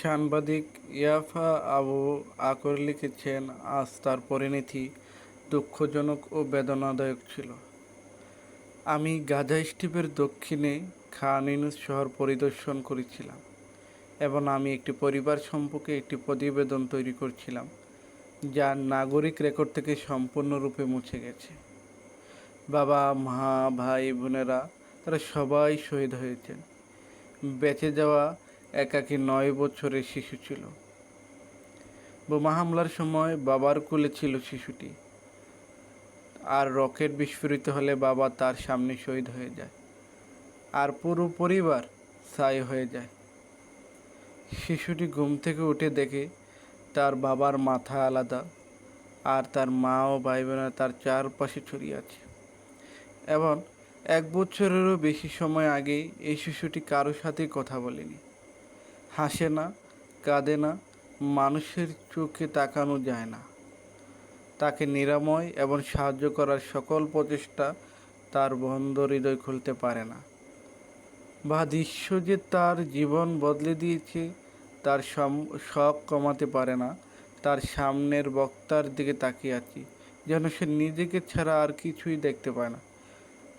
সাংবাদিক ইয়াফা আবু আকর লিখেছেন, আজ তার পরিণতি দুঃখজনক ও বেদনাদায়ক ছিল। আমি গাজা স্টিপের দক্ষিণে খান ইউনুস শহর পরিদর্শন করেছিলাম এবং আমি একটি পরিবার সম্পর্কে একটি প্রতিবেদন তৈরি করছিলাম, যা নাগরিক রেকর্ড থেকে সম্পূর্ণরূপে মুছে গেছে। বাবা, মা, ভাই, বোনেরা, তারা সবাই শহীদ হয়েছেন। বেঁচে যাওয়া একাকী নয় বছরের শিশু ছিল। বোমা হামলার সময় বাবার কোলে ছিল শিশুটি। আর রকেট বিস্ফোরিত হলে বাবা তার সামনে শহীদ হয়ে যায়। আর পুরো পরিবার ছাই হয়ে যায়। শিশুটি ঘুম থেকে উঠে দেখে তার বাবার মাথা আলাদা আর তার মা ও ভাই বোনেরা তার চারপাশে ছড়িয়ে আছে। এবং এক বছরেরও বেশি সময় আগেই এই শিশুটি কারোর সাথেই কথা বলেনি। হাসে না, কাঁদে না, মানুষের চোখে তাকানো যায় না। তাকে নিরাময় এবং সাহায্য করার সকল প্রচেষ্টা তার বন্ধ হৃদয় খুলতে পারে না। বা দৃশ্য যে তার জীবন বদলে দিয়েছে, তার শখ কমাতে পারে না। তার সামনের বক্তার দিকে তাকিয়ে আছি, যেন সে নিজেকে ছাড়া আর কিছুই দেখতে পায় না।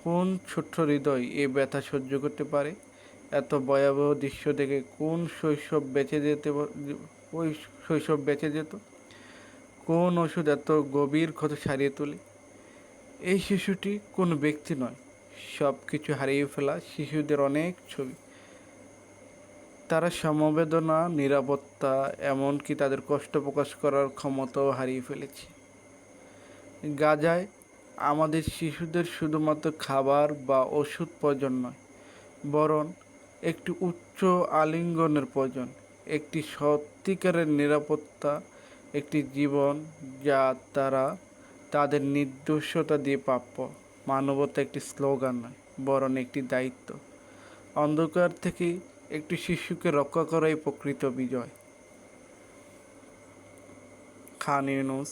কোন ছোট্ট হৃদয় এ ব্যথা সহ্য করতে পারে? এত ভয়াবহ দৃশ্য দেখে কোন শৈশব বেঁচে যেতে ওই শৈশব বেঁচে যেত? কোন ওষুধ এত গভীর ক্ষত সারিয়ে তোলে? এই শিশুটি কোনো ব্যক্তি নয়। সব কিছু হারিয়ে ফেলা শিশুদের অনেক ছবি। তারা সমবেদনা, নিরাপত্তা, এমনকি তাদের কষ্ট প্রকাশ করার ক্ষমতাও হারিয়ে ফেলেছে। গাজায় আমাদের শিশুদের শুধুমাত্র খাবার বা ওষুধ প্রয়োজন নয়, বরং একটি উচ্চ আলিঙ্গনের প্রয়োজন। একটি সত্যিকারের নিরাপত্তা, একটি জীবন যা তারা তাদের নির্দোষতা দিয়ে প্রাপ্য। মানবতা একটি স্লোগান নয়, বরং একটি দায়িত্ব। অন্ধকার থেকে একটি শিশুকে রক্ষা করাই প্রকৃত বিজয়। খান ইউনুস